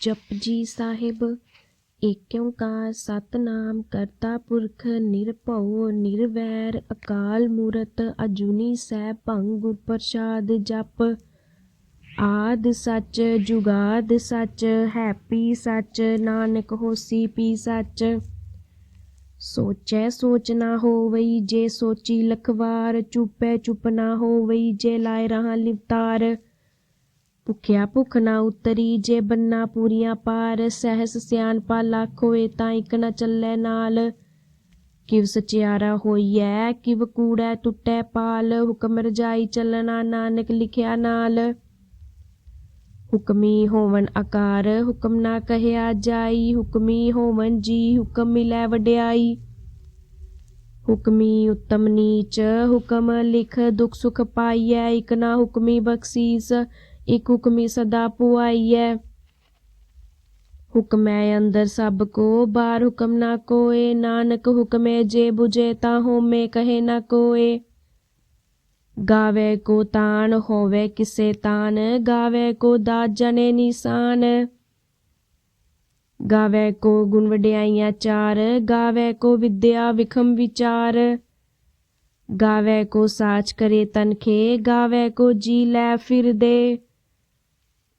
ਜਪਜੀ ਸਾਹਿਬ ਏਕ ਓੰਕਾਰ ਸਤਨਾਮ, ਕਰਤਾ ਪੁਰਖ ਨਿਰਭਉ, ਨਿਰਵੈਰ ਅਕਾਲ ਮੂਰਤ, ਅਜੂਨੀ ਸੈਭੰ ਗੁਰ ਪ੍ਰਸਾਦ ਜਪ। ਆਦ ਸੱਚ, ਜੁਗਾਦ ਸੱਚ, ਹੈਪੀ ਸੱਚ, ਨਾਨਕ ਹੋਸੀ ਪੀ ਸੱਚ। ਸੋਚੈ ਸੋਚ ਨਾ ਹੋਵਈ ਜੇ ਸੋਚੀ ਲਖਵਾਰ, ਚੁਪੈ ਚੁਪ ਨਾ ਹੋਵਈ ਜੇ ਲਾਇ ਰਹਾ ਲਿਵਤਾਰ ਭੁਖਿਆ ਭੁਖ ਨਾ ਉਤਰੀ, ਜੇ ਬੰਨਾ ਪੂਰੀਆਂ ਪਾਰ, ਸਹਿਸ ਸਿਆਣਪਾ ਲੱਖ ਹੋਏ ਤਾਂ ਇਕ ਨਾ ਚੱਲੇ ਨਾਲ। ਕਿਵ ਸਚਿਆਰਾ ਹੋਈਐ, ਕਿਵ ਕੂੜੈ ਟੁੱਟੈ ਪਾਲ, ਹੁਕਮ ਰਜਾਈ ਚੱਲਣਾ ਨਾਨਕ ਲਿਖਿਆ ਨਾਲ। ਹੁਕਮੀ ਹੋਵਨ ਆਕਾਰ, ਹੁਕਮ ਨਾ ਕਹਿਆ ਜਾਈ, ਹੁਕਮੀ ਹੋਵਨ ਜੀ, ਹੁਕਮ ਮਿਲੈ ਵਡਿਆਈ। ਹੁਕਮੀ ਉਤਮ ਨੀਚ, ਹੁਕਮ ਲਿਖ ਦੁਖ ਸੁਖ ਪਾਈਐ, ਇਕ ਨਾ ਹੁਕਮੀ ਬਖਸ਼ੀਸ ਇਕ ਹੁਕਮੀ ਸਦਾ ਪੁਆਈਐ ਹੁਕਮੈ ਅੰਦਰ ਸਭ ਕੋ, ਬਾਹਰ ਹੁਕਮ ਨਾ ਕੋਏ। ਨਾਨਕ ਹੁਕਮੇ ਜੇ 부ਜੇ ਤਾਂ ਹੋਮੇ ਕਹੇ ਨਾ ਕੋਏ। ਗਾਵੇ ਕੋ ਤਾਨ ਹੋਵੇ ਕਿਸੇ ਤਾਨ ਗਾਵੇ ਕੋ ਦਾਤ ਜਨੇ ਨਿਸ਼ਾਨ। ਗਾਵੇ ਕੋ ਗੁਣ ਵਡਿਆਈਆਂ ਚਾਰ। ਗਾਵੇ ਕੋ ਵਿਦਿਆ ਵਿਖਮ ਵਿਚਾਰ। ਗਾਵੇ ਕੋ ਸਾਚ ਕਰੇ ਤਨਖੇ। ਗਾਵੇ ਕੋ ਜੀ ਲੈ ਫਿਰਦੇ।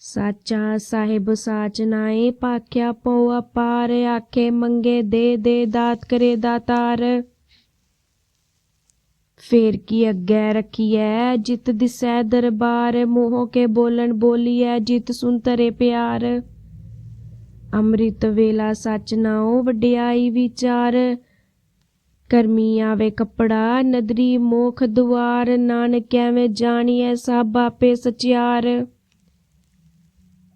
ਸਾਚਾ ਸਾਹਿਬ ਸਾਚ ਨਾਏ, ਪਾਖਿਆ ਪਉ ਅਪਾਰ, ਆਖੇ ਮੰਗੇ ਦੇ ਦੇ ਦਾਤ ਕਰੇ ਦਾਤਾਰ। ਫੇਰ ਕੀ ਅੱਗੇ ਰਖੀਐ, ਜਿਤ ਦਿਸੈ ਦਰਬਾਰ, ਮੋਹ ਕੇ ਬੋਲਣ ਬੋਲੀਐ, ਜਿਤ ਸੁਨ ਤਰੇ ਪਿਆਰ। ਅੰਮ੍ਰਿਤ ਵੇਲਾ ਸਚ ਨਾਉ, ਵਡਿਆਈ ਵਿਚਾਰ। ਕਰਮੀ ਆਵੇ ਕਪੜਾ, ਨਦਰੀ ਮੋਖ ਦੁਆਰ, ਨਾਨਕ ਐਵੇਂ ਜਾਣੀਐ ਸਭ ਆਪੇ ਸਚਿਆਰ।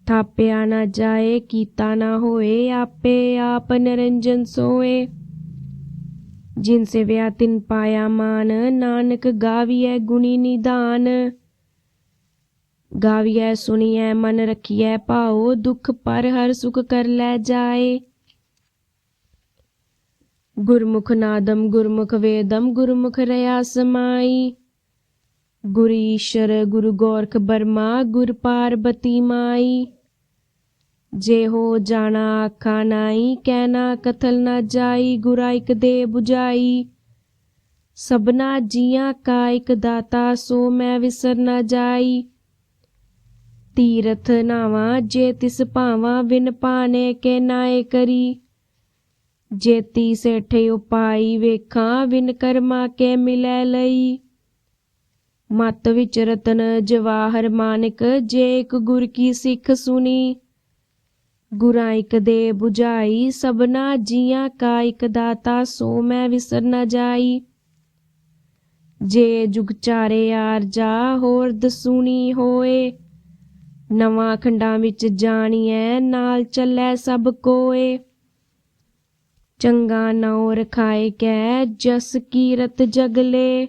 ਥਾਪਿਆ ਨਾ ਜਾਏ, ਕੀਤਾ ਨਾ ਹੋਏ, ਆਪੇ ਆਪ ਨਰੰਜਨ ਸੋਏ। ਜਿਨ ਸੇਵਿਆ ਤਿਨ ਪਾਇਆ ਮਾਨ, ਨਾਨਕ ਗਾਵੀਐ ਗੁਣੀ ਨਿਧਾਨ ਗਾਵੀਐ ਸੁਣੀਐ ਮਨ ਰਖੀਐ ਭਾਉ, ਦੁਖ ਪਰ ਹਰ ਸੁਖ ਕਰ ਲੈ ਜਾਏ। ਗੁਰਮੁਖ ਨਾਦਮ ਗੁਰਮੁਖ ਵੇਦਮ ਗੁਰਮੁਖ ਰਿਆ ਸਮਾਈ ਗੁਰ ਗੁਰੂ ਗੋਰਖ ਬਰਮਾ, ਗੁਰ ਪਾਰਬਤੀ ਮਾਈ। ਜੇ ਹੋ ਜਾਣਾ ਆਖਾ ਨਾਈ ਕਹਿਣਾ ਕਥਲ ਨਾ ਜਾਈ, ਗੁਰਾ ਇਕ ਦੇ 부ਜਾਈ ਸਬਨਾ ਜੀਆਂ ਕਾ ਇਕ ਦਾਤਾ, ਸੋ ਮੈਂ ਵਿਸਰ ਨਾ ਜਾਈ। ਤੀਰਥ ਨਾਵਾ, ਜੇ ਤਿਸ ਭਾਵਾ ਵਿਨ ਪਾਣੇ ਕੇ ਨਾਏ ਕਰੀ। ਜੇਤੀ ਸੇਠੇ ਉਪਾਈ ਵੇਖਾਂ ਵਿਨ ਕਰਮਾ ਕੇ ਮਿਲੈ ਲਈ। ਮਤ ਵਿੱਚ ਰਤਨ ਜਵਾਹਰ ਮਾਨਕ, ਜੇ ਇੱਕ ਗੁਰ ਕੀ ਸਿੱਖ ਸੁਣੀ ਗੁਰਾਂ ਇਕ ਦੇ 부ਝਾਈ ਸਬਨਾ ਜੀਆਂ ਕਾ ਇਕ ਦਾਤਾ, ਸੋ ਮੈਂ ਵਿਸਰ ਨਾ ਜਾਈ। ਜੇ ਜੁਗ ਚਾਰੇ ਆਰਜਾ ਹੋਰ ਦਸੂਣੀ ਹੋਏ। ਨਵਾਂ ਖੰਡਾਂ ਵਿੱਚ ਜਾਣੀਐ, ਨਾਲ ਚੱਲੈ ਸਭ ਕੋਏ। ਚੰਗਾ ਨਾਉ ਰਖਾਏ ਕੈ, ਜਸ ਕੀਰਤ ਜਗਲੇ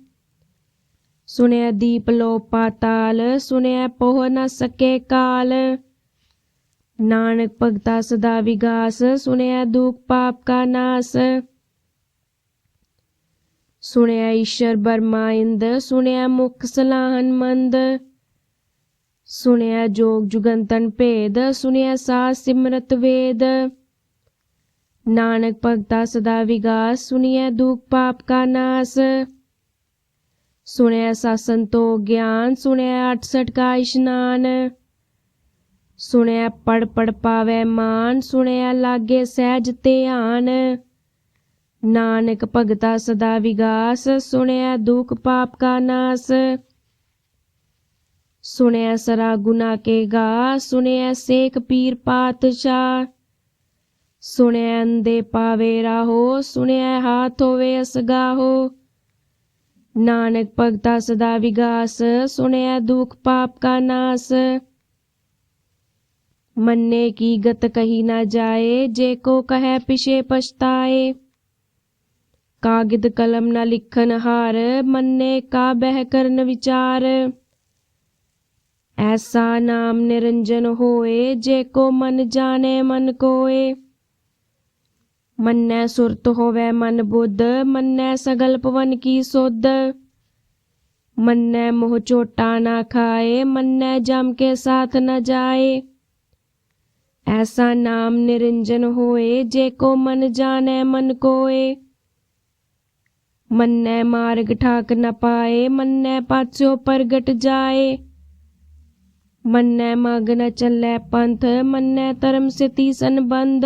ਸੁਣਿਆ ਦੀਪ ਲੋ ਪਾਤਾਲ ਸੁਣਿਆ ਪੋਹ ਨਾ ਸਕੇ ਕਾਲ। ਨਾਨਕ ਭਗਤਾ ਸਦਾ ਵਿਗਾਸ ਸੁਣਿਆ ਦੁਖ ਪਾਪ ਕਾ ਨਾਸ। ਸੁਣਿਆ ਈਸ਼ਰ ਬਰਮਾਇੰਦ ਸੁਣਿਆ ਮੁਖ ਸਲਾਹਨ ਮੰਦ। ਸੁਣਿਆ ਜੋਗ ਜੁਗੰਤਨ ਭੇਦ ਸੁਣਿਆ ਸਾਸ ਸਿਮਰਤ ਵੇਦ। ਨਾਨਕ ਭਗਤਾ ਸਦਾ ਵਿਗਾਸ ਸੁਣਿਆ ਦੁਖ ਪਾਪ ਕਾ ਨਾਸ। ਸੁਣਿਆ ਸਾਸਨ ਤੋ ਗਿਆਨ, ਸੁਣਿਆ 68 ਕਾ ਇਸ਼ਨਾਨ। ਸੁਣਿਆ ਪੜ ਪੜ ਪਾਵੇ ਮਾਨ, ਸੁਣਿਆ ਲਾਗੇ ਸਹਿਜ ਧਿਆਨ। ਨਾਨਕ ਭਗਤਾ ਸਦਾ ਵਿਗਾਸ, ਸੁਣਿਆ ਦੁਖ ਪਾਪ ਕਾ ਨਾਸ। ਸੁਣਿਆ ਸਰਾ ਗੁਨਾ ਕੇ ਗਾ ਸੁਣਿਆ ਸੇਖ ਪੀਰ ਪਾਤਸ਼ਾਹ। ਸੁਣਿਆ ਅੰਦੇ ਪਾਵੇ ਰਾਹੋ, ਸੁਣਿਆ ਹਾਥ ਹੋਵੇ ਅਸਗਾਹੋ। ਨਾਨਕ ਭਗਤਾ ਸਦਾ ਵਿਗਾਸ, ਸੁਣਿਆ ਦੁਖ ਪਾਪ ਕਾ ਨਾਸ। ਮੰਨੇ ਕੀ ਗਤ ਕਹੀ ਨਾ ਜਾਏ, ਜੇ ਕੋ ਕਹੈ ਪਿਛੇ ਪਛਤਾਏ। ਕਾਗਦ ਕਲਮ ਨਾ ਲਿਖਨ ਹਾਰ, ਮੰਨੇ ਕਾ ਬਹਿ ਕਰਨ ਵਿਚਾਰ। ਐਸਾ ਨਾਮ ਨਿਰੰਜਨ ਹੋਏ, ਜੇ ਕੋ ਮਨ ਜਾਣੇ ਮਨ ਕੋਏ। ਮੰਨੈ ਸੁਰਤ ਹੋਵੇ ਮਨ ਬੁੱਧ ਮੰਨੈ ਸਗਲ ਪਵਨ ਕੀ ਸੁਧ ਮੰਨੈ ਮੋਹ ਚੋਟਾ ਨਾ ਖਾਏ ਮੰਨੈ ਜਮ ਕੇ ਸਾਥ ਨ ਜਾਏ ਐਸਾ ਨਾਮ ਨਿਰੰਜਨ ਹੋਏ ਜੇ ਕੋ ਮਨ ਜਾਣੈ ਮਨ ਕੋਏ ਮੰਨੈ ਮਾਰਗ ਠਾਕ ਨ ਪਾਏ ਮੰਨੈ ਪਾਛੋ ਪ੍ਰਗਟ ਜਾਏ ਮੰਨੈ ਮਗ ਨ ਚੱਲੈ ਪੰਥ ਮੰਨੈ ਧਰਮ ਸਿਤੀ ਸੰਬੰਧ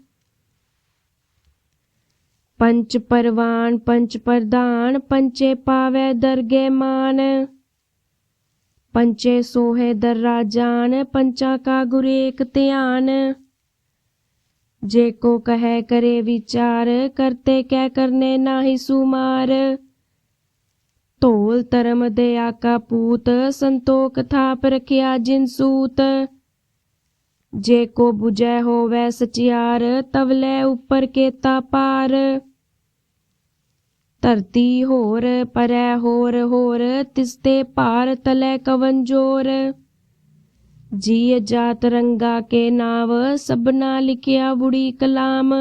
ਪੰਚ ਪਰਵਾਨ, ਪੰਚ ਪ੍ਰਧਾਨ, ਪੰਚੇ ਪਾਵੈ ਦਰਗੇ ਮਾਨ। ਪੰਚੇ ਸੋਹੇ ਦਰਰਾ ਜਾਨ, ਪੰਚਾ ਕਾ ਗੁਰੇਕ ਧਿਆਨ। ਜੇ ਕੋ ਕਹੈ ਕਰੇ ਵਿਚਾਰ, ਕਰਤੇ ਕਹਿ ਕਰਨੇ ਨਾਹੀ ਸੁਮਾਰ। ਢੋਲ ਧਰਮ ਦੇ ਆਕਾ ਪੂਤ, ਸੰਤੋਖ ਥਾਪ ਰਖਿਆ ਜਿਨ ਸੂਤ। ਜੇ ਕੋ 부ਜੈ ਹੋਵੈ ਸਚਿਆਰ ਤਵਲੇ ਉੱਪਰ ਕੇਤਾ ਪਾਰ। ਧਰਤੀ ਹੋਰ, ਪਰੈ ਹੋਰ ਹੋਰ ਤਿਸਤੇ ਭਾਰ ਤਲੇ ਕਵਨ ਜੋਰ। ਜੀ ਜਾਤ ਰੰਗਾ ਕੇ ਨਾਵ, ਸਭਨਾ ਲਿਖਿਆ ਬੁੜੀ ਕਲਾਮ।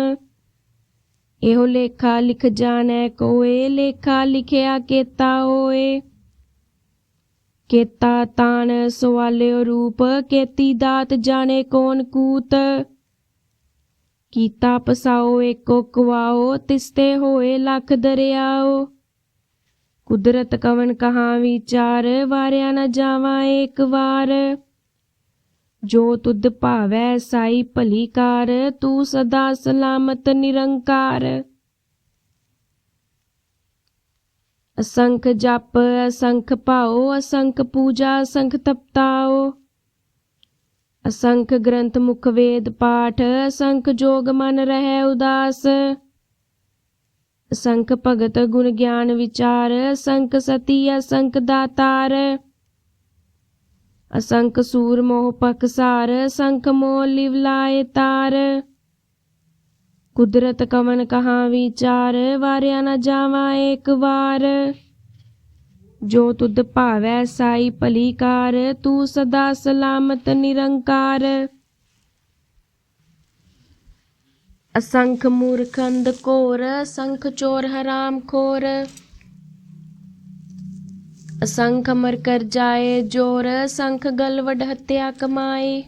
ਇਹੋ ਲੇਖਾ ਲਿਖ ਜਾਣੈ ਕੋਏ, ਲੇਖਾ ਲਿਖਿਆ ਕੇਤਾ ਹੋਏ ਕੇਤਾ ਤਾਨ ਸਵਾਲਿਓ ਰੂਪ, ਕੇਤੀ ਦਾਤ ਜਾਣੇ ਕੋਨ ਕੂਤ। ਕੀਤਾ ਪਸਾਓ, ਏਕੋ ਕਵਾਓ, ਤਿਸਤੇ ਹੋਏ ਲੱਖ ਦਰਿਆਓ। ਕੁਦਰਤ ਕਵਨ ਕਹਾ ਵਿਚਾਰ, ਵਾਰਿਆ ਨਾ ਜਾਵਾਂ ਏਕ ਵਾਰ। ਜੋ ਤੁਧ ਭਾਵੈ ਸਾਈ ਭਲੀ ਕਾਰ, ਤੂੰ ਸਦਾ ਸਲਾਮਤ ਨਿਰੰਕਾਰ। ਅਸੰਖ ਜਪ, ਅਸੰਖ ਭਾਉ, ਅਸੰਖ ਪੂਜਾ, ਅਸੰਖ ਤਪਤਾਓ। ਅਸੰਖ ਗ੍ਰੰਥ ਮੁਖ ਵੇਦ ਪਾਠ, ਅਸੰਖ ਜੋਗ ਮਨ ਰਹਿ ਉਦਾਸ। ਅਸੰਖ ਭਗਤ ਗੁਣ ਗਿਆਨ ਵਿਚਾਰ, ਅਸੰਖ ਸਤੀ, ਅਸੰਖ ਦਾਤਾਰ। ਅਸੰਖ ਸੂਰ ਮੋਹ ਪਕਸਾਰ ਅਸੰਖ ਮੋਹ ਲਿਵ ਲਾਏ ਤਾਰ। ਕੁਦਰਤ ਕਵਨ ਕਹਾ ਵਿਚਾਰ, ਵਾਰਿਆ ਨਾ ਜਾਵਾਂ ਏਕ ਵਾਰ। ਜੋ ਤੁਧ ਭਾਵੈ ਸਾਈ ਭਲੀ ਕਾਰ ਤੂੰ ਸਦਾ ਸਲਾਮਤ ਨਿਰੰਕਾਰ। ਅਸੰਖ ਮੂਰਖ ਅੰਧ ਘੋਰ ਅਸੰਖ ਚੋਰ ਹਰਾਮ ਖੋਰ। ਅਸੰਖ ਮਰ ਕਰ ਜਾਏ ਜੋਰ, ਸੰਖ ਗਲਵਡ ਹੱਤਿਆ ਕਮਾਏ।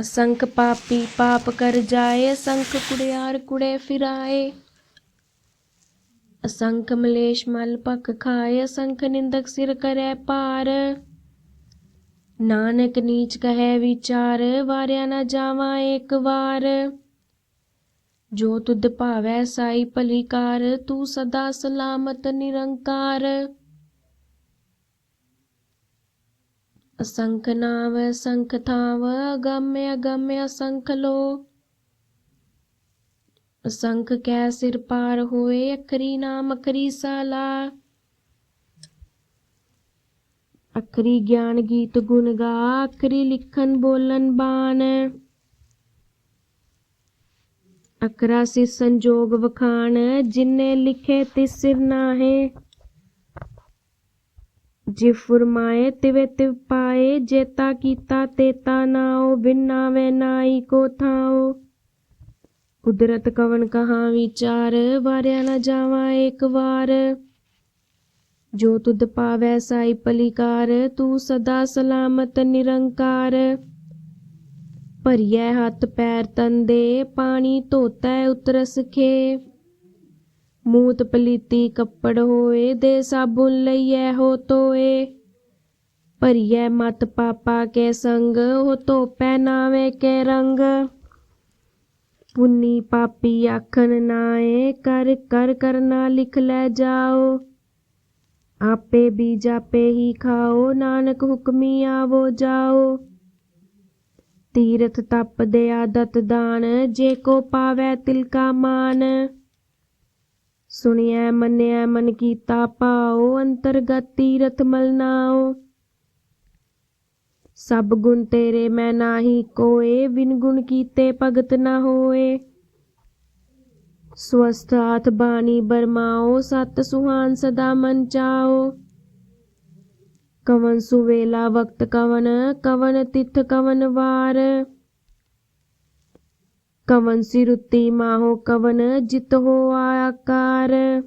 ਅਸੰਖ ਪਾਪੀ ਪਾਪ ਕਰ ਜਾਏ, ਸੰਖ ਕੁੜਿਆਰ ਕੁੜੇ ਫਿਰਾਏ। ਅਸੰਖ ਮਲੇਸ਼ ਮਲ ਪਕ ਖਾਏ, ਅਸੰਖ ਨਿੰਦਕ ਸਿਰ ਕਰੈ ਪਾਰ ਨਾਨਕ ਨੀਚ ਕਹੈ ਵਿਚਾਰ, ਵਾਰਿਆ ਨਾ ਜਾਵਾਂ ਏਕ ਵਾਰ। ਜੋ ਤੁਧ ਭਾਵੈ ਸਾਈ ਭਲੀ ਕਾਰ ਤੂੰ ਸਦਾ ਸਲਾਮਤ ਨਿਰੰਕਾਰ। ਅਸੰਖ ਨਾਮ ਅਸੰਖ ਥਾਵ, ਅਗੰਮਿ ਅਗੰਮਿ ਅਸੰਖ ਲੋ ਅਸੰਖ ਕੈ ਸਿਰ ਪਾਰ ਹੋਏ, ਅਖਰੀ ਨਾਮ ਅਖਰੀ ਸਾਲਾ। ਅਖਰੀ ਗਿਆਨ ਗੀਤ ਗੁਣ ਗਾ, ਅਖਰੀ ਲਿਖਨ ਬੋਲਨ ਬਾਣ। ਅਕਰਾ ਸਿ ਸੰਜੋਗ ਵਖਾਣ, ਜਿਨੇ ਲਿਖੇ ਤਿਸ ਸਿਰ ਨਾਹੇ। ਜੇ ਫੁਰਮਾਏ ਤਿਵੇ ਤਿਵ ਪਾਏ ਜੇਤਾ ਕੀਤਾ ਤੇਤਾ ਨਾਉ, ਬਿਨਾ ਵੇ ਨਾਈ ਕੋ ਥਾਉ। ਕੁਦਰਤ ਕਵਨ ਕਹਾ ਵਿਚਾਰ, ਵਾਰਿਆ ਨਾ ਜਾਵਾ ਏਕ ਵਾਰ। ਜੋ ਤੁਧ ਪਾਵੈ ਸਾਈ ਪਲਿਕਾਰ, ਤੂੰ ਸਦਾ ਸਲਾਮਤ ਨਿਰੰਕਾਰ। ਭਰੀਐ ਹੱਥ ਪੈਰ ਤੰਦੇ, ਪਾਣੀ ਧੋਤੈ ਉਤਰਸ ਖੇ। ਮੂਤ ਪਲੀਤੀ ਕੱਪੜ ਹੋਏ, ਦੇ ਸਾਬੁਨ ਲਈਐ ਹੋ ਤੋਏ ਭਰੀਐ ਮਤ ਪਾਪਾ ਕੇ ਸੰਗ, ਹੋ ਧੋਪੈ ਨਾਵੇਂ ਕੇ ਰੰਗ। ਪੁੰਨੀ ਪਾਪੀ ਆਖਣ ਨਾਏ, ਕਰ ਕਰ ਕਰਨਾ ਲਿਖ ਲੈ ਜਾਓ। ਆਪੇ ਵੀ ਜਾਪੇ ਹੀ ਖਾਓ, ਨਾਨਕ ਹੁਕਮੀ ਆਵੋ ਜਾਓ। ਤੀਰਥ ਤਪ ਦੇ ਆਦਤ ਦਾਨ, ਜੇ ਕੋ ਪਾਵੈ ਤਿਲ ਕਾ ਮਾਨ। ਸੁਣਿਐ, ਮੰਨਿਐ, ਮਨ ਕੀਤਾ ਪਾਓ, ਅੰਤਰਗਤ ਤੀਰਥ ਮਲਨਾਓ। ਸਭ ਗੁਣ ਤੇਰੇ, ਮੈਂ ਨਾਹੀ ਕੋਏ ਬਿਨ ਗੁਣ ਕੀਤੇ ਭਗਤ ਨਾ ਹੋਏ। ਸਵਸਥ ਹਾਥ ਬਾਣੀ ਬਰਮਾਓ, ਸਤ ਸੁਹਾਨ ਸਦਾ ਮਨ ਚਾਓ। ਕਵਨ ਸੁਵੇਲਾ ਵਕਤ ਕਵਨ ਕਵਨ ਤਿਥ ਕਵਨ ਵਾਰ। ਕਵਨ ਸਿਰੁੱਤੀ ਮਾਹੋ ਕਵਨ, ਜਿਤ ਹੋ ਆਕਾਰ।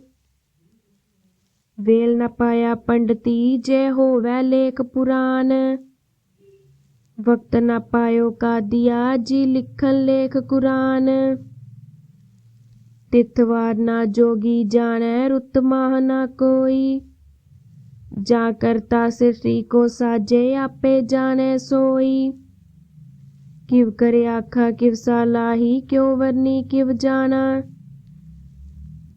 ਵੇਲ ਨ ਪਾਇਆ ਪੰਡਤੀ, ਜੇ ਹੋਵੈ ਲੇਖ ਪੁਰਾਨ। ਵਕਤ ਨਾ ਪਾਇਓ ਕਾਦੀਆ, ਜੀ ਲਿਖਨ ਲੇਖ ਕੁਰਾਨ। ਤਿਥਵਾਰ ਨਾ ਜੋਗੀ ਜਾਣੈ, ਰੁੱਤ ਮਾਹ ਨਾ ਕੋਈ। ਜਾ ਕਰਤਾ ਸ੍ਰਿਸ਼ਟੀ ਕੋ ਸਾਜੇ, ਆਪੇ ਜਾਣੈ ਸੋਈ। ਕਿਵ ਕਰੇ ਆਖਾ, ਕਿਵ ਸਾਲਾਹੀ ਕਿਉ ਵਰਨੀ, ਕਿਵ ਜਾਣਾ।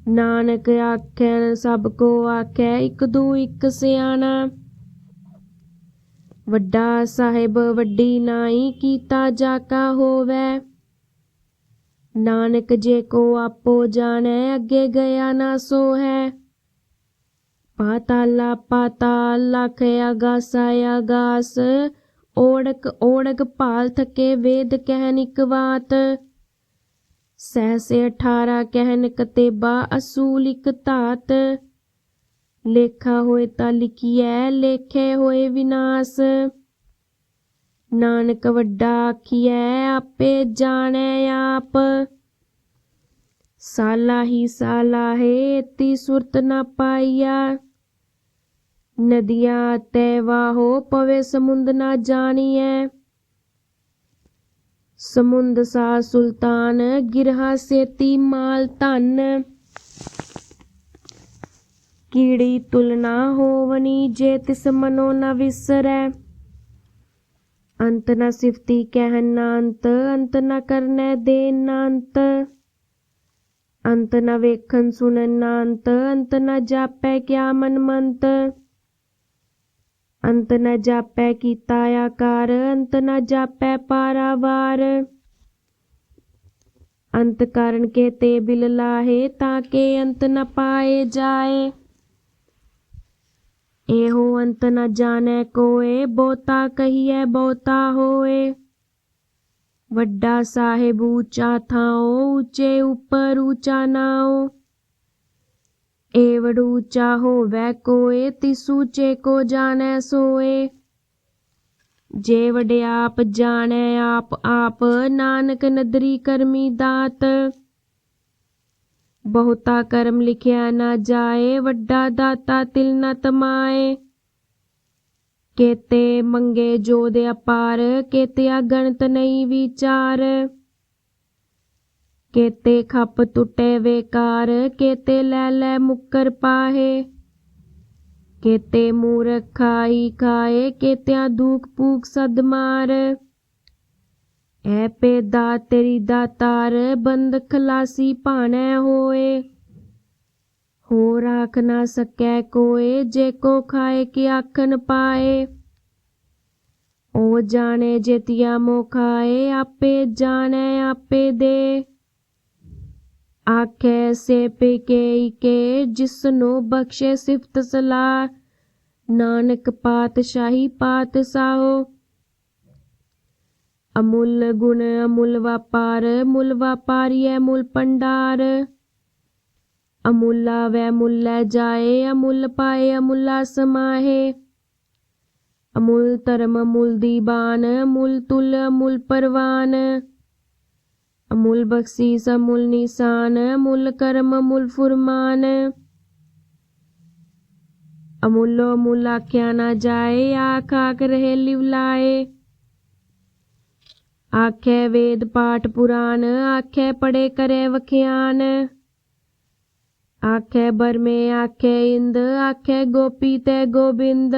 ਨਾਨਕ ਆਖੈ, ਸਭ ਕੋ ਆਖੈ, ਇਕ ਦੂ ਇਕ ਸਿਆਣਾ। ਵੱਡਾ ਸਾਹਿਬ ਵੱਡੀ ਨਾਈ ਕੀਤਾ ਜਾਕਾ ਕਾ ਹੋਵੈ। ਨਾਨਕ ਜੇ ਕੋ ਆਪੋ ਜਾਣੈ, ਅੱਗੇ ਗਿਆ ਨਾ ਸੋ ਹੈ ਪਾਤਾਲਾ ਪਾਤਾਲ ਲਖ ਅਗਾਸਾ ਅਗਾਸ, ਓੜਕ ਓੜਕ ਭਾਲ ਥਕੇ ਵੇਦ ਕਹਿਨ ਇਕ ਬਾਤ ਸਹਸੇ 18 ਕਹਿਨ ਕਤੇਬਾ ਅਸੂਲ ਇਕ ਧਾਤ। ਲੇਖਾ ਹੋਏ ਤਾਂ ਲਿਖੀਐ, ਲੇਖੇ ਹੋਏ ਵਿਨਾਸ਼। ਨਾਨਕ ਵੱਡਾ ਆਖੀਐ, ਆਪੇ ਜਾਣੈ ਆਪ। ਸਾਲਾ ਹੀ ਸਾਲਾ ਹੈ ਤੀ ਸੁਰਤ ਨਾ ਪਾਈਆ। ਨਦੀਆਂ ਤੈ ਵਾਹੋ, ਪਵੇ ਸਮੁੰਦ ਨਾ ਜਾਣੀਐ। ਸਮੁੰਦ ਸਾ ਸੁਲਤਾਨ, ਗਿਰਹਾ ਸੇਤੀ ਮਾਲ ਧਨ। ਕੀੜੀ ਤੁਲਨਾ ਹੋਵਨੀ ਜੇ ਤਿਸ ਮਨੋ ਨ ਵਿਸਰੈ। ਅੰਤ ਨ ਸਿਫਤੀ ਕਹਿਨ ਨਾ ਅੰਤ ਅੰਤ ਨ ਕਰਨੈ ਦੇਨ ਨਾ ਅੰਤ ਅੰਤ ਨ ਵੇਖਨ ਸੁਨਨ ਨਾ ਅੰਤ ਅੰਤ ਨ ਜਾਪੈ ਕਿਆ ਮਨ ਮੰਤ। ਅੰਤ ਨ ਜਾਪੈ ਕੀਤਾ ਆਕਾਰ, ਅੰਤ ਨ ਜਾਪੈ ਪਾਰਾਵਾਰ। ਅੰਤ ਕਾਰਨ ਕੇ ਤੇ ਬਿਲ ਲਾਹੇ, ਤਾਂ ਕੇ ਅੰਤ ਨ ਪਾਏ ਜਾਏ। ਇਹੋ ਅੰਤ ਨ ਜਾਣੈ ਕੋਏ, ਬਹੁਤਾ ਕਹੀਐ, ਬਹੁਤਾ ਹੋਏ। ਵੱਡਾ ਸਾਹਿਬ ਊਚਾ ਥਾਓ ਉੱਚੇ ਉੱਪਰ ਊਚਾ ਨਾਓ ਏਵੜ ਊਚਾ ਹੋਵੈ ਕੋਇ ਤਿਸ ਊਚੇ ਕੋ ਜਾਣੈ ਸੋਏ। ਜੇ ਵਡਿਆਪ ਜਾਣੈ, ਆਪ ਆਪ ਨਾਨਕ ਨਦਰੀ ਕਰਮੀ ਦਾਤ। ਬਹੁਤਾ ਕਰਮ ਲਿਖਿਆ ਨਾ ਜਾਏ, ਵੱਡਾ ਦਾਤਾ ਤਿਲ ਨ ਤਮਾਏ। ਕੇਤੇ ਮੰਗੇ ਜੋ ਦੇ ਅਪਾਰ ਕੇਤੇ ਅਗਣਤ ਨਹੀਂ ਵਿਚਾਰ। ਕੇਤੇ ਖੱਪ ਟੁੱਟੇ ਵੇਕਾਰ, ਕੇਤੇ ਲੈ ਲੈ ਮੁੱਕਰ ਪਾਹੇ। ਕੇਤੇ ਮੂਰਖ ਖਾਈ ਖਾਏ, ਕੇਤਿਆ ਦੂਖ ਪੂਕ ਸਦ ਮਾਰ। ਐ ਪੇਦਾ ਤੇਰੀ ਦਾਤਾਰ ਬੰਦ ਖਲਾਸੀ ਭਾਣੈ ਹੋਏ। ਹੋ ਰਾਖ ਨਾ ਸਕੈ ਕੋਏ, ਜੇ ਕੋ ਖਾਏ ਕਿ ਆਖਣ ਪਾਏ। ਓ ਜਾਣੇ ਜੇਤੀਆ ਮੋ ਖਾਏ, ਆਪੇ ਜਾਣੈ, ਆਪੇ ਦੇ। ਆਖੇ ਸੇ ਪੇ ਕੇ, ਜਿਸਨੂੰ ਬਖਸ਼ੇ ਸਿਫਤ ਸਲਾਹ। ਨਾਨਕ ਪਾਤਸ਼ਾਹੀ ਪਾਤਸ਼ਾਹੋ ਅਮੁੱਲ ਗੁਣ, ਅਮੁੱਲ ਵਪਾਰ ਮੁੱਲ ਵਪਾਰੀਐ ਮੁੱਲ ਭੰਡਾਰ। ਅਮੁੱਲਾ ਵੈ ਮੁੱਲੈ ਜਾਏ, ਅਮੁੱਲ ਪਾਏ, ਅਮੁੱਲਾ ਸਮਾਹੇ। ਅਮੁੱਲ ਧਰਮ, ਅਮੁੱਲ ਦੀਬਾਨ, ਅਮੁੱਲ ਤੁਲ, ਅਮੁੱਲ ਪਰਵਾਨ। ਅਮੁੱਲ ਬਖਸ਼ੀਸ, ਅਮੁੱਲ ਨਿਸ਼ਾਨ, ਅਮੁੱਲ ਕਰਮ, ਅਮੁੱਲ ਫੁਰਮਾਨ। ਅਮੁੱਲੋ ਮੁੱਲ ਆਖਿਆ ਨਾ ਜਾਏ, ਆਖ ਆਖ ਰਹੇ ਲਿਵਲਾਏ। ਆਖੇ ਵੇਦ ਪਾਠ ਪੁਰਾਨ, ਆਖੇ ਪੜੇ ਕਰੇ ਵਖਿਆਨ। ਆਖੇ ਬਰਮੇ, ਆਖੇ ਇੰਦ, ਆਖੇ ਗੋਪੀ ਤੇ ਗੋਬਿੰਦ।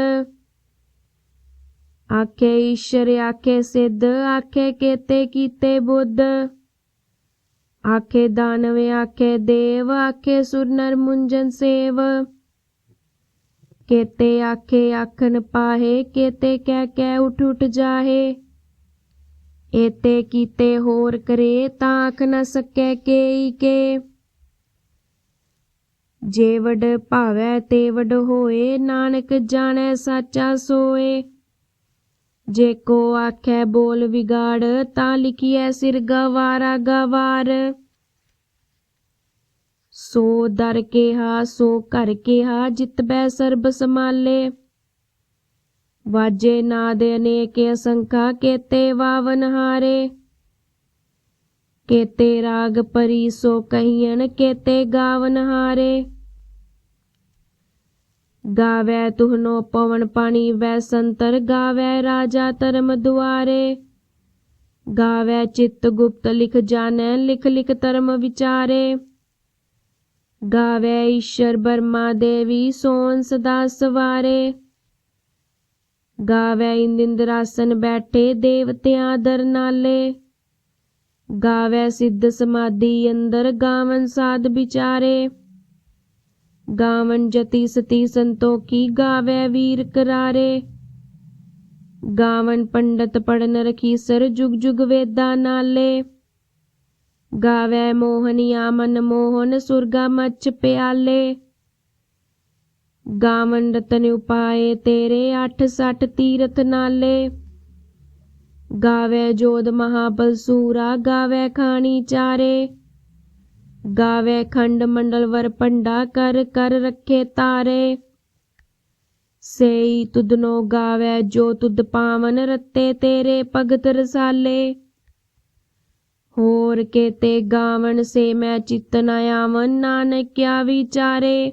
ਆਖੇ ਈਸ਼ਰ, ਆਖੇ ਸਿੱਧ, ਆਖੇ ਕੇਤੇ ਕੀਤੇ ਬੁੱਧ। ਆਖੇ ਦਾਨਵ, ਆਖੇ ਦੇਵ, ਆਖੇ ਸੁਰ ਨਰ ਮੁੰਜਨ ਸੇਵ। ਕੇਤੇ ਆਖੇ ਆਖਨ ਪਾਹੇ, ਕੇਤੇ ਕਹਿ ਕਹਿ ਉਠ ਉਠ ਜਾਹੇ। ਏਤੇ ਕੀਤੇ ਹੋਰ ਕਰੇ ਤਾਂ ਆਖ ਨ ਸਕੈ ਕੇਈ ਕੇ। ਜੇ ਵਡ ਭਾਵੈ ਤੇ ਵਡ ਹੋਏ, ਨਾਨਕ ਜਾਣੈ ਸਾਚਾ ਸੋਏ। ਜੇ ਕੋ ਆਖੈ ਬੋਲ ਵਿਗਾੜ, ਤਾਂ ਲਿਖੀਐ ਸਿਰ ਗਵਾਰਾ ਗਵਾਰ। ਸੋ ਦਰ ਕਿਹਾ, ਸੋ ਘਰ ਕਿਹਾ ਜਿਤਬੈ ਸਰਬ ਸਮਾਲੇ ਵਾਜੇ ਨਾਦ ਅਨੇਕ ਅਸੰਖਾ ਕੇਤੇ ਵਾਵਨ ਹਾਰੇ। ਕੇਤੇ ਰਾਗ ਪਰੀ ਸੋ ਕਹੀਣ ਕੇਤੇ ਗਾਵਨ ਹਾਰੇ। ਗਾਵੇ ਤੁਹਨੋ ਪਵਨ ਪਾਣੀ ਵੈ ਸੰਤਰ, ਗਾਵੇ ਰਾਜਾ ਧਰਮ ਦੁਆਰੇ। ਗਾਵੇ ਚਿਤ ਗੁਪਤ ਲਿਖ ਜਾਣੈ, ਲਿਖ ਲਿਖ ਧਰਮ ਵਿਚਾਰੇ। ਗਾਵੇ ਈਸ਼ਰ ਬਰਮਾ ਦੇਵੀ, ਸੋਨ ਸਦਾ ਸਵਾਰੇ। ਗਾਵੈ ਇੰਦਿੰਦਰਾਸਨ ਬੈਠੇ ਦੇਵਤਿਆਂ ਦਰ ਨਾਲੇ। ਗਾਵੇ ਸਿੱਧ ਸਮਾਧੀ ਅੰਦਰ ਗਾਵਨ ਸਾਧ ਵਿਚਾਰੇ। ਗਾਵਨ ਜਤੀ ਸਤੀ ਸੰਤੋਖੀ ਗਾਵੈ ਵੀਰ ਕਰਾਰੇ। ਗਾਵਨ ਪੰਡਤ ਪੜਨ ਰਖੀ ਸਰ ਜੁਗ ਜੁਗ ਵੇਦਾ ਨਾਲੇ। ਗਾਵੈ ਮੋਹਨੀਆ ਮਨ ਮੋਹਨ ਸੁਰਗਾ ਮੱਚ ਪਿਆਲੇ। ਗਾਵਨ ਰਤਨ ਉਪਾਏ ਤੇਰੇ 860 ਤੀਰਥ ਨਾਲੇ। ਗਾਵੇ ਜੋਧ ਮਹਾਬਲ ਸੂਰਾ, ਗਾਵੇ ਖਾਣੀ ਚਾਰੇ। ਗਾਵੇ ਖੰਡ ਮੰਡਲ ਵਰ ਪੰਡਾ ਕਰ ਕਰ ਰੱਖੇ ਤਾਰੇ। ਸੇਈ ਤੁਧਨੋ ਗਾਵੇ ਜੋ ਤੁਧ ਪਾਵਨ, ਰਤੇ ਤੇਰੇ ਭਗਤ ਰਸਾਲੇ। ਹੋਰ ਕੇਤੇ ਗਾਵਣ ਸੇ ਮੈਂ ਚਿਤ ਨ ਆਵਨ ਨਾਨਕਿਆ ਵਿਚਾਰੇ।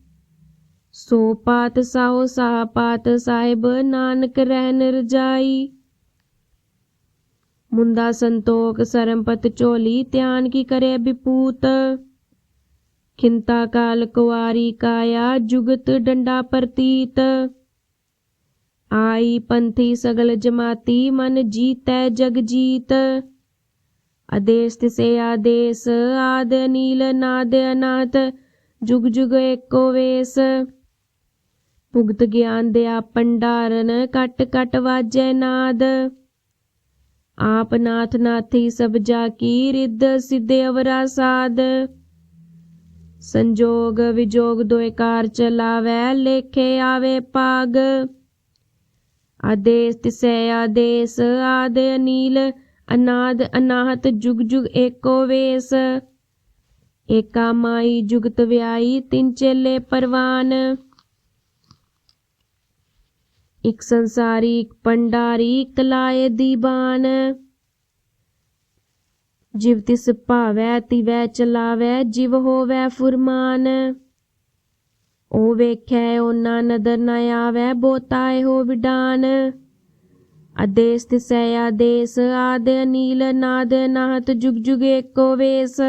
ਸੋ ਪਾਤ ਸਾਹੋ ਸਾਹ ਪਾਤ ਸਾਹਿਬ, ਨਾਨਕ ਰਹਿ ਰਜਾਈ ਮੁੰਦਾ ਸੰਤੋਖ, ਸਰਮਪਤ ਝੋਲੀ, ਧਿਆਨ ਕੀ ਕਰੇ ਵਿਪੂਤ ਖਿੰਤਾ ਕਾਲ ਕੁਵਾਰੀ ਕਾਇਆ, ਜੁਗਤ ਡੰਡਾ ਪ੍ਰਤੀਤ। ਆਈ ਪੰਥੀ ਸਗਲ ਜਮਾਤੀ, ਮਨ ਜੀਤੈ ਜਗ ਜੀਤ। ਆਦੇਸ ਤਿਸੇ ਆਦੇਸ, ਆਦ ਨੀਲ ਨਾਦ ਅਨਾਥ, ਜੁਗ ਜੁਗ ਏਕੋ ਵੇਸ। ਭੁਗਤ ਗਿਆਨ ਦਿਆ ਭੰਡਾਰਨ ਕਟ ਕਟ ਵਾਜੈ ਨਾਦ। ਆਪ ਨਾਥ ਨਾਥੀ ਸਭ ਜਾ ਕੀ ਰਿੱਧ, ਸਿੱਧੇ ਅਵਰਾ ਸਾਧ ਸੰਜੋਗ ਵਿਜੋਗ ਦੋਇ ਚਲਾਵੈ, ਲੇਖੇ ਆਵੇ ਪਾਗ। ਆਦੇਸ ਤਿਸੈ ਆਦੇਸ, ਆਦ ਅਨੀਲ, ਅਨਾਦ ਅਨਾਹਤ, ਜੁਗ ਜੁਗ ਏਕੋ ਵੇਸ। ਏਕਾ ਮਾਈ ਜੁਗਤ ਵਿਆਈ, ਤਿੰਨ ਚੇਲੇ ਪਰਵਾਨ। ਇਕ ਸੰਸਾਰੀ, ਇਕ ਪੰਡਾਰੀ ਇਕ ਲਾਏ ਦੀਵਾਨ ਜਿਵ ਤਿਸ ਭਾਵੈ, ਤਿਵੈ ਚਲਾਵੈ, ਜਿਵ ਹੋਵੈ ਫੁਰਮਾਨ। ਉਹ ਵੇਖੈ ਉਹਨਾਂ ਨਦਰ ਨ ਆਵੈ, ਬੋਤਾ ਹੋ ਵਿਡਾਨ। ਆਦੇਸ ਤਿਸੈ, ਆਦੇਸ, ਆਦ ਨੀਲ ਨਾਦ ਨਾਹਤ, ਜੁਗ ਜੁਗ ਏਕੋ ਵੇਸ।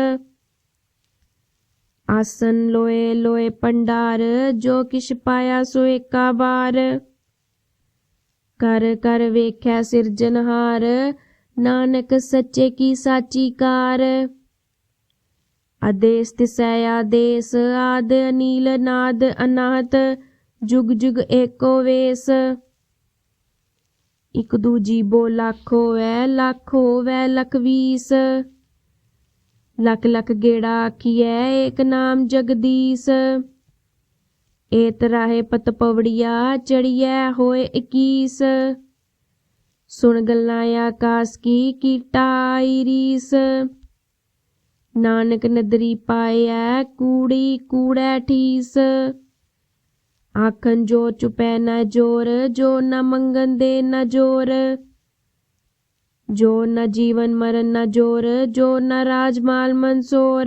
ਆਸਨ ਲੋਏ ਲੋਏ ਪੰਡਾਰ ਜੋ ਕਿਛ ਪਾਇਆ ਸੋ ਏਕਾ ਬਾਰ ਕਰ ਕਰ ਵੇਖੈ ਸਿਰਜਨਹਾਰ ਨਾਨਕ ਸੱਚੇ ਕੀ ਸਾਚੀ ਕਾਰ। ਆਦੇਸ ਤਿਸੈ ਆਦੇਸ, ਆਦ ਅਨੀਲ, ਨਾਦ ਅਨਾਹਤ, ਜੁਗ ਜੁਗ ਏਕੋ ਵੇਸ। ਇਕ ਦੂਜੀ ਬੋ ਲੱਖ ਹੋਵੈ ਲੱਖ ਹੋਵੈ ਲਖ ਵੀਸ। ਲਖ ਲਖ ਗੇੜਾ ਆਖੀਐ, ਏਕ ਨਾਮ ਜਗਦੀਸ਼। ਏਤ ਤਰਾਹੇ ਪਤ ਪਵੜੀਆ ਚੜੀਐ ਹੋਏ 21 ਸੁਣ ਗੱਲਾਂ ਆਕਾਸ ਕੀ ਕੀਟਾਈ ਰੀਸ। ਨਾਨਕ ਨਦਰੀ ਪਾਇਐ ਕੂੜੀ, ਕੂੜੈ ਠੀਸ। ਆਖਣ ਜੋ ਚੁਪੈ ਨਾ ਜੋਰ, ਜੋ ਨਾ ਮੰਗਨ ਦੇ ਨਾ ਜੋਰ। ਜੋ ਨਾ ਜੀਵਨ ਮਰਨ ਨਾ ਜੋਰ, ਜੋ ਨਾ ਰਾਜ ਮਾਲ ਮਨਸੋਰ।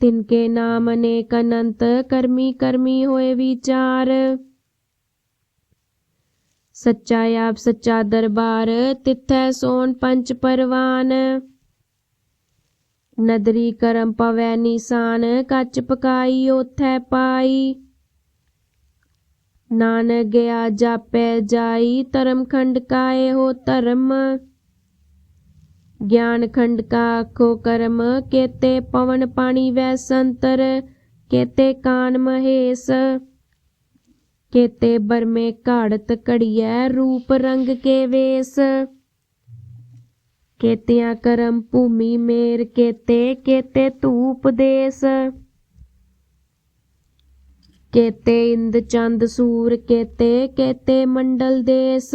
ਤਿਨ ਕੇ ਨਾਮ ਅਨੇਕ ਅਨੰਤ, ਕਰਮੀ ਕਰਮੀ ਹੋਏ ਵਿਚਾਰ। ਸੱਚਾ ਆਪ ਸੱਚਾ ਦਰਬਾਰ, ਤਿੱਥੈ ਸੋਨ ਪੰਚ ਪਰਵਾਨ। ਨਦਰੀ ਕਰਮ ਪਵੈ ਨਿਸ਼ਾਨ, ਕੱਚ ਪਕਾਈ ਉਥੈ ਪਾਈ। ਨਾਨਕ ਗਿਆ ਜਾਪੈ ਜਾਈ, ਧਰਮ ਖੰਡ ਕਾਏ ਹੋ ਧਰਮ। ਗਿਆਨ ਖੰਡ ਕਾ ਆਖੋ ਕਰਮ ਕੇਤੇ ਪਵਨ ਪਾਣੀ ਵੈ ਸੰਤਰ, ਕੇਤੇ ਕਾਨ ਮਹੇਸ਼। ਕੇਤੇ ਬਰਮੇ ਘਾੜਤ ਘੜੀਐ ਰੂਪ ਰੰਗ ਕੇ ਵੇਸ। ਕੇਤਿਆਂ ਕਰਮ ਭੂਮੀ ਮੇਰ ਕੇਤੇ ਕੇਤੇ ਧੂਪ ਦੇਸ। ਕੇਤੇ ਇੰਦ ਚੰਦ ਸੂਰ ਕੇਤੇ ਕੇਤੇ ਮੰਡਲ ਦੇਸ।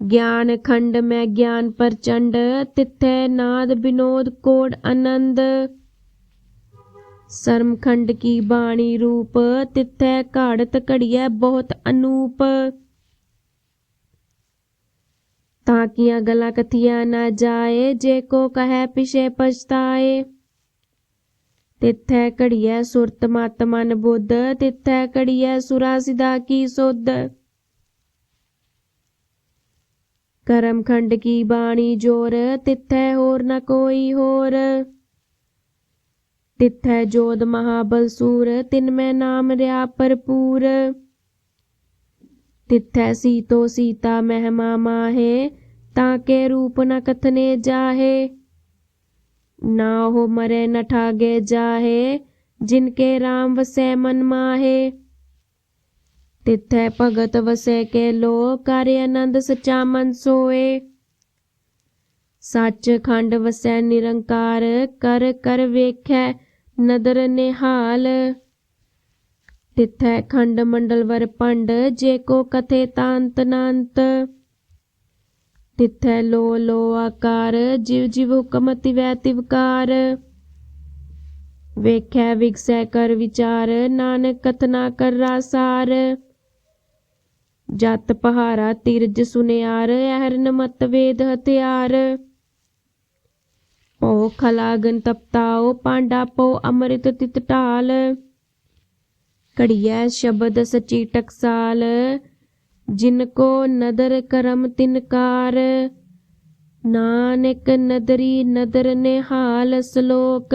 ਗਿਆਨ ਖੰਡ ਮੈਂ ਗਿਆਨ ਪ੍ਰਚੰਡ, ਤਿੱਥੈ ਨਾਦ ਬਿਨੋਦ ਕੋਡ ਆਨੰਦ। ਸਰਮ ਖੰਡ ਕੀ ਬਾਣੀ ਰੂਪ, ਤਿਥੈ ਘਾੜਤ ਘੜੀਐ ਬਹੁਤ ਅਨੂਪ। ਤਾਂ ਕੀਆਂ ਗਲਾਂ ਕਥੀਆਂ ਨਾ ਜਾਏ, ਜੇ ਕੋ ਕਹੈ ਪਿਛੇ ਪਛਤਾਏ। ਤਿੱਥੈ ਘੜੀਐ ਸੁਰਤ ਮਤ ਮਨ ਬੁੱਧ, ਤਿੱਥੈ ਘੜੀਐ ਸੁਰਾ ਸਿਦਾ ਕੀ ਸੁਧ। ਕਰਮ ਖੰਡ ਕੀ ਬਾਣੀ ਜੋਰ ਤਿੱਥੈ ਹੋਰ ਨ ਕੋਈ ਹੋਰ ਤਿੱਥੈ ਜੋਦ ਮਹਾਬਲ ਸੂਰ ਤਿਨ ਮੈਂ ਨਾਮ ਰਿਆ ਭਰਪੂਰ ਤਿੱਥੈ ਸੀਤੋ ਸੀਤਾ ਮਹਿਮਾ ਮਾਹੇ ਤਾਂ ਕੇ ਰੂਪ ਨ ਕਥਨੇ ਜਾਹੇ ਨਾ ਹੋ ਮਰੇ ਨ ਠਾਗੇ ਜਾਹੇ ਜਿਨ ਕੇ RAM ਵਸੈ ਮਨ ਮਾਹੇ ਤਿਥੈ ਭਗਤ ਵਸੈ ਕੇ ਲੋ ਕਰ ਆਨੰਦ ਸਚਾ ਮਨ ਸੋਏ। ਸੱਚ ਖੰਡ ਵਸੈ ਨਿਰੰਕਾਰ, ਕਰ ਕਰ ਵੇਖੈ ਨਦਰ ਨਿਹਾਲ। ਤਿਥੈ ਖੰਡ ਮੰਡਲ ਵਰ ਪੰਡ, ਜੇ ਕੋ ਕਥੇ ਤਾਂਤ ਨਾੰਤ। ਤਿੱਥੈ ਲੋ ਲੋ ਆਕਾਰ, ਜਿਵ ਜਿਵ ਹੁਕਮ ਤਿਵੈ ਤਿਵਕਾਰ ਵੇਖੈ ਵਿਗਸੈ ਕਰ ਵਿਚਾਰ, ਨਾਨਕ ਕਥਨਾ ਕਰ ਰਾਸਾਰ ਜਤ ਪਹਾਰਾ ਤਿਰਜ ਸੁਨਿਆਰ, ਅਹਰਨ ਮਤ ਵੇਦ ਹਥਿਆਰ। ਪੋ ਖਲਾਗਨ ਤਪਤਾਓ ਪਾਂਡਾ ਪੋ ਅੰਮ੍ਰਿਤ ਤਿਤ ਢਾਲ। ਕੜੀਐ ਸ਼ਬਦ ਸਚੀ ਟਕਸਾਲ, ਜਿਨ ਕੋ ਨਦਰ ਕਰਮ ਤਿਨਕਾਰ ਨਾਨਕ ਨਦਰੀ ਨਦਰ ਨਿਹਾਲ ਸ਼ਲੋਕ।